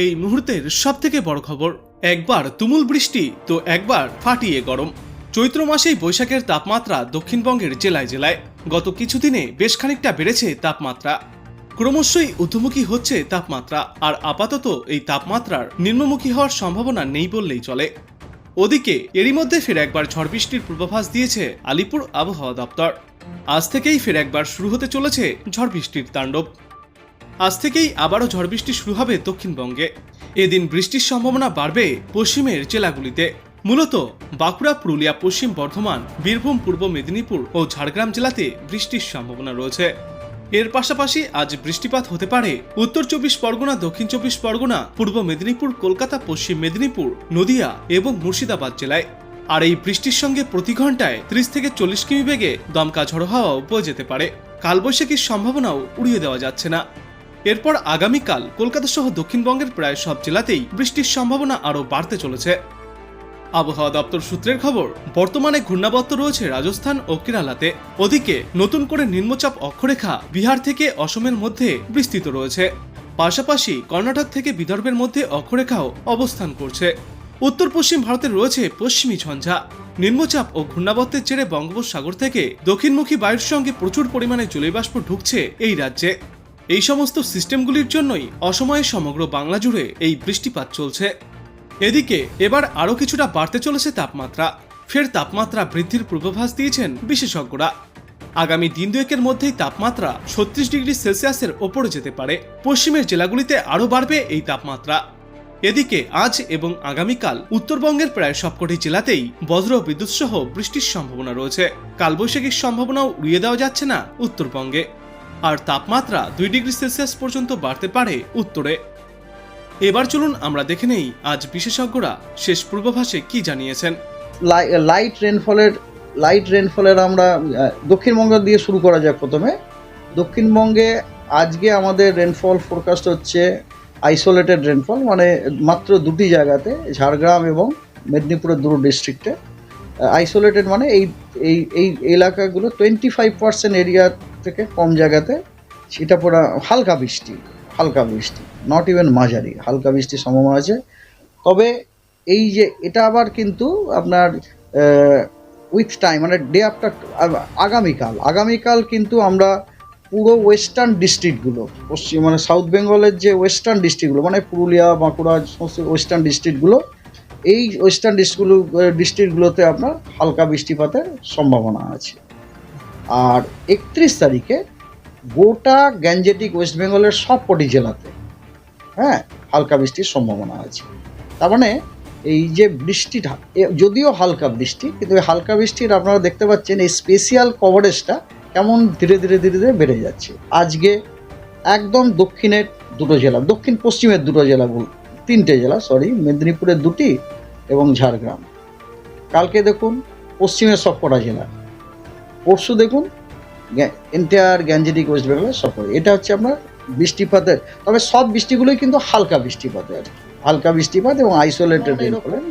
এই মুহূর্তের সব থেকে বড় খবর, একবার তুমুল বৃষ্টি, তো একবার ফাটিয়ে গরম। চৈত্র মাসেই বৈশাখের তাপমাত্রা দক্ষিণবঙ্গের জেলায় জেলায়। গত কিছুদিনে বেশ খানিকটা বেড়েছে তাপমাত্রা। ক্রমশই ঊর্ধ্বমুখী হচ্ছে তাপমাত্রা, আর আপাতত এই তাপমাত্রার নিম্নমুখী হওয়ার সম্ভাবনা নেই বললেই চলে। ওদিকে, এরই মধ্যে ফের একবার ঝড় বৃষ্টির পূর্বাভাস দিয়েছে আলিপুর আবহাওয়া দপ্তর। আজ থেকেই ফের একবার শুরু হতে চলেছে ঝড় বৃষ্টির তাণ্ডব। আজ থেকেই আবারও ঝড় বৃষ্টি শুরু হবে দক্ষিণবঙ্গে। এদিন বৃষ্টির সম্ভাবনা বাড়বে পশ্চিমের জেলাগুলিতে। মূলত বাঁকুড়া, পুরুলিয়া, পশ্চিম বর্ধমান, বীরভূম, পূর্ব মেদিনীপুর ও ঝাড়গ্রাম জেলাতে বৃষ্টির সম্ভাবনা রয়েছে। এর পাশাপাশি আজ বৃষ্টিপাত হতে পারে উত্তর চব্বিশ পরগনা, দক্ষিণ চব্বিশ পরগনা, পূর্ব মেদিনীপুর, কলকাতা, পশ্চিম মেদিনীপুর, নদিয়া এবং মুর্শিদাবাদ জেলায়। আর এই বৃষ্টির সঙ্গে প্রতি ঘন্টায় ত্রিশ থেকে চল্লিশ কিমি বেগে দমকা ঝড়ো হাওয়াও বয়ে যেতে পারে। কালবৈশাখীর সম্ভাবনাও উড়িয়ে দেওয়া যাচ্ছে না। এরপর আগামীকাল কলকাতা সহ দক্ষিণবঙ্গের প্রায় সব জেলাতেই বৃষ্টির সম্ভাবনা আরও বাড়তে চলেছে। আবহাওয়া দপ্তর সূত্রের খবর, বর্তমানে ঘূর্ণাবর্ত রয়েছে রাজস্থান ও কেরালাতে। ওদিকে নতুন করে নিম্নচাপ অক্ষরেখা বিহার থেকে অসমের মধ্যে বিস্তৃত রয়েছে। পাশাপাশি কর্ণাটক থেকে বিদর্ভের মধ্যে অক্ষরেখাও অবস্থান করছে। উত্তর পশ্চিম ভারতে রয়েছে পশ্চিমী ঝঞ্ঝা। নিম্নচাপ ও ঘূর্ণাবর্তের জেরে বঙ্গোপসাগর থেকে দক্ষিণমুখী বায়ুর সঙ্গে প্রচুর পরিমাণে জলীয়বাষ্প ঢুকছে এই রাজ্যে। এই সমস্ত সিস্টেমগুলির জন্যই অসময়ে সমগ্র বাংলা জুড়ে এই বৃষ্টিপাত চলছে। এদিকে এবার আরও কিছুটা বাড়তে চলেছে তাপমাত্রা। ফের তাপমাত্রা বৃদ্ধির পূর্বাভাস দিয়েছেন বিশেষজ্ঞরা। আগামী দিন দুয়েকের মধ্যেই তাপমাত্রা ছত্রিশ ডিগ্রি সেলসিয়াসের ওপরে যেতে পারে। পশ্চিমের জেলাগুলিতে আরও বাড়বে এই তাপমাত্রা। এদিকে আজ এবং আগামীকাল উত্তরবঙ্গের প্রায় সবকটি জেলাতেই বজ্র বিদ্যুৎ সহ বৃষ্টির সম্ভাবনা রয়েছে। কালবৈশাখীর সম্ভাবনাও উড়িয়ে দেওয়া যাচ্ছে না উত্তরবঙ্গে। আর তাপমাত্রা দুই ডিগ্রি সেলসিয়াস পর্যন্ত বাড়তে পারে উত্তরে। এবার চলুন আমরা দেখে নেই আজ বিশেষজ্ঞরা শেষ পূর্বাভাসে কি জানিয়েছেন। লাই- লাইট রেনফলের লাইট রেনফলের আমরা দক্ষিণবঙ্গ দিয়ে শুরু করা যাক প্রথমে। দক্ষিণবঙ্গে আজকে আমাদের রেনফল ফোরকাস্ট হচ্ছে আইসোলেটেড রেনফল মানে মাত্র দুটি জায়গাতে, ঝাড়গ্রাম এবং মেদিনীপুরের দুটো ডিস্ট্রিক্টে আইসোলেটেড মানে এই এই এই এলাকাগুলো টোয়েন্টি ফাইভ পার্সেন্ট এরিয়া থেকে কম জায়গাতে, সেটা পুরো হালকা বৃষ্টি হালকা বৃষ্টি নট ইভেন মাঝারি, হালকা বৃষ্টির সম্ভাবনা আছে। তবে এই যে, এটা আবার কিন্তু আপনার উইথ টাইম মানে ডে আফটার আগামীকাল আগামীকাল কিন্তু আমরা পুরো ওয়েস্টার্ন ডিস্ট্রিক্টগুলো পশ্চিম মানে সাউথ বেঙ্গলের যে ওয়েস্টার্ন ডিস্ট্রিক্টগুলো মানে পুরুলিয়া, বাঁকুড়া, সমস্ত ওয়েস্টার্ন ডিস্ট্রিক্টগুলো এই ওয়েস্টার্ন ডিস্ট্রিক্টগুলো ডিস্ট্রিক্টগুলোতে আপনার হালকা বৃষ্টিপাতের সম্ভাবনা আছে। আর একত্রিশ তারিখে গোটা গ্যাঞ্জেটিক ওয়েস্ট বেঙ্গলের সব কটি জেলাতে হ্যাঁ হালকা বৃষ্টির সম্ভাবনা আছে। তার মানে এই যে বৃষ্টিটা যদিও হালকা বৃষ্টি, কিন্তু এই হালকা বৃষ্টির আপনারা দেখতে পাচ্ছেন এই স্পেশিয়াল কভারেজটা কেমন ধীরে ধীরে ধীরে ধীরে বেড়ে যাচ্ছে। আজকে একদম দক্ষিণের দুটো জেলা, দক্ষিণ পশ্চিমের দুটো জেলা বল, তিনটে জেলা সরি মেদিনীপুরের দুটি এবং ঝাড়গ্রাম। কালকে দেখুন পশ্চিমের সবকটা জেলা। পরশু দেখুন এন্টায়ার গ্যাঞ্জেটিক ওয়েস্ট বেঙ্গলের সফর। এটা হচ্ছে আপনার বৃষ্টিপাতের তবে সব বৃষ্টিগুলোই কিন্তু হালকা বৃষ্টিপাতে আর হালকা বৃষ্টিপাত এবং আইসোলেটেড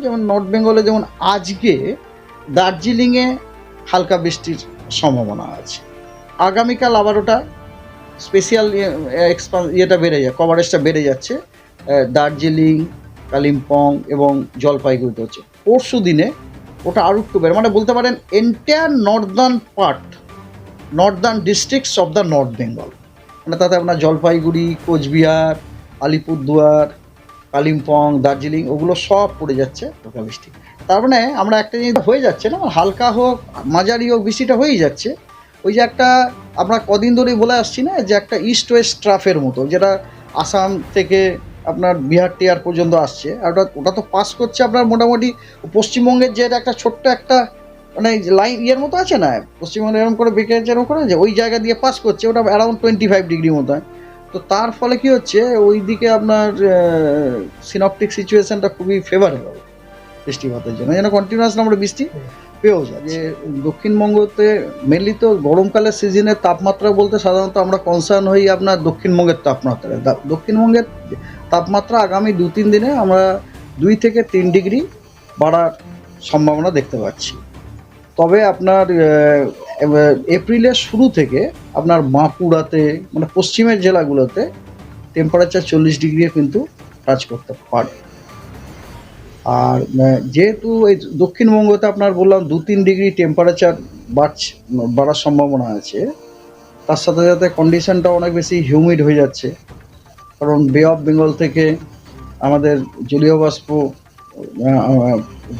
যেমন নর্থ বেঙ্গলে যেমন আজকে দার্জিলিংয়ে হালকা বৃষ্টির সম্ভাবনা আছে। আগামীকাল আবার ওটা স্পেশাল ইয়েটা বেড়ে যায় কভারেজটা বেড়ে যাচ্ছে দার্জিলিং কালিম্পং এবং জলপাইগুড়িতে হচ্ছে। পরশু দিনে ওটা আরও একটু বেড়ে মানে বলতে পারেন entire northern part northern districts of the north Bengal মানে তাতে আপনার জলপাইগুড়ি, কোচবিহার, আলিপুরদুয়ার, কালিম্পং, দার্জিলিং, ওগুলো সব পড়ে যাচ্ছে লোকাল বৃষ্টি তার মানে আমরা একটা জিনিস হয়ে যাচ্ছে না হালকা হোক, মাঝারি হোক, বৃষ্টিটা হয়েই যাচ্ছে। ওই যে একটা আমরা কদিন ধরেই বলে আসছি না, যে একটা ইস্ট ওয়েস্ট ট্রাফের মতো, যেটা আসাম থেকে আপনার বিহার টিয়ার পর্যন্ত আসছে। আর ওটা ওটা তো পাস করছে আপনার মোটামুটি পশ্চিমবঙ্গের যে একটা ছোট্ট একটা মানে লাইন ইয়ের মতো আছে না? পশ্চিমবঙ্গে এরকম করে বেঁকে এরকম করে যে ওই জায়গা দিয়ে পাস করছে, ওটা অ্যারাউন্ড টোয়েন্টি ফাইভ ডিগ্রি মতো। হয় তো তার ফলে কি হচ্ছে? ওই দিকে আপনার সিনপটিক সিচুয়েশানটা খুবই ফেভারেবল বৃষ্টিপাতের জন্য। যেন কন্টিনিউয়াস আমরা বৃষ্টি পেয়েও যায়। যে দক্ষিণবঙ্গতে মেনলি তো গরমকালের সিজনের তাপমাত্রা বলতে সাধারণত আমরা কনসার্ন হই আপনার দক্ষিণবঙ্গের তাপমাত্রা দক্ষিণবঙ্গের তাপমাত্রা আগামী দু তিন দিনে আমরা দুই থেকে তিন ডিগ্রি বাড়ার সম্ভাবনা দেখতে পাচ্ছি। তবে আপনার এপ্রিলের শুরু থেকে আপনার বাঁকুড়াতে মানে পশ্চিমের জেলাগুলোতে টেম্পারেচার চল্লিশ ডিগ্রি কিন্তু টাচ করতে পারে। আর যেহেতু এই দক্ষিণবঙ্গতে আপনার বললাম দু তিন ডিগ্রি টেম্পারেচার বাড়ছে, বাড়ার সম্ভাবনা আছে, তার সাথে সাথে কন্ডিশনটা অনেক বেশি হিউমিড হয়ে যাচ্ছে। কারণ বে অফ বেঙ্গল থেকে আমাদের জলীয় বাষ্প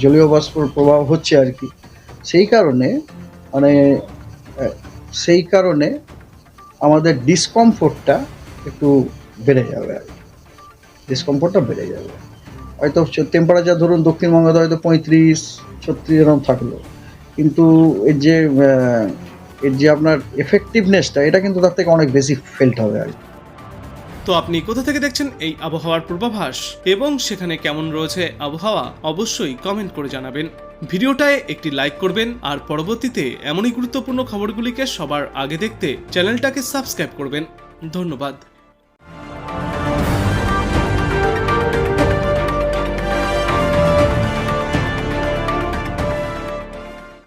জলীয় বাষ্পর প্রভাব হচ্ছে আর কি। সেই কারণে মানে সেই কারণে আমাদের ডিসকমফোর্টটা একটু বেড়ে যাবে আর কি। ডিসকমফোর্টটা বেড়ে যাবে। হয়তো টেম্পারেচার ধরুন দক্ষিণবঙ্গে হয়তো পঁয়ত্রিশ, ছত্রিশ এরকম থাকল। কিন্তু এর যে এর যে আপনার এফেক্টিভনেসটা এটা কিন্তু তার থেকে অনেক বেশি ফেল্ট হবে আর কি। তো আপনি কোথা থেকে দেখছেন এই আবহাওয়ার পূর্বাভাস এবং সেখানে কেমন রয়েছে আবহাওয়া, অবশ্যই কমেন্ট করে জানাবেন। ভিডিওটায় একটি লাইক করবেন, আর পরবর্তীতে এমনই গুরুত্বপূর্ণ খবরগুলিকে সবার আগে দেখতে চ্যানেলটাকে সাবস্ক্রাইব করবেন। ধন্যবাদ।